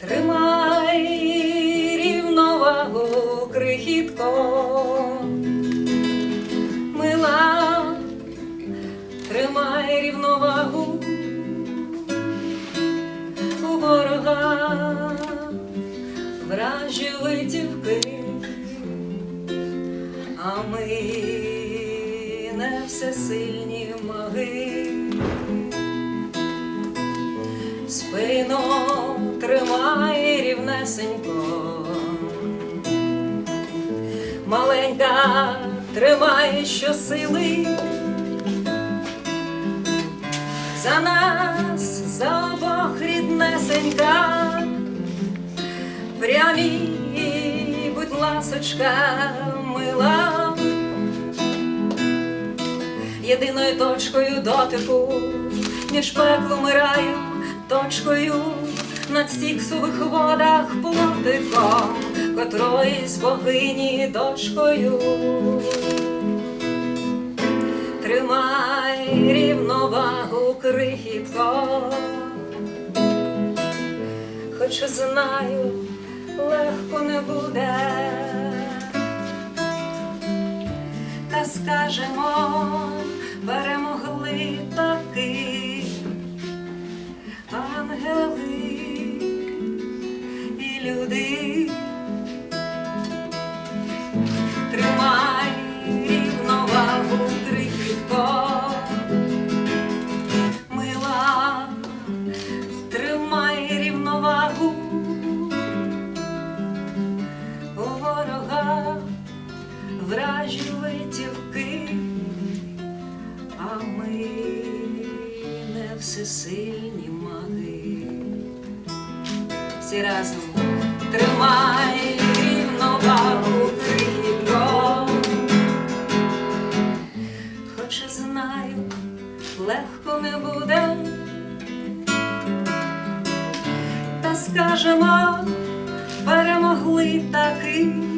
тримай рівновагу крихітко, мила, тримай рівновагу у ворога, вражі витівки, а ми не всесильні маги. спином тримай рівнесенько, маленька тримай щосили, за нас, за обох ріднесенька, прямі, будь ласочка, мила, єдиною точкою дотику між пеклом і раєм, точкою на стіксових водах плотиком, котроїсь богині дочкою. Тримай рівновагу крихітко, хоч знаю, легко не буде. Та скажемо, перемогли таки люди. Тримай рівновагу крихітко, мила, тримай рівновагу у ворога вражі витівки, а ми не всесильні маги. Всі разом тримай рівновагу крихітко, хоч і знаю, легко не буде, та скажемо, перемогли таки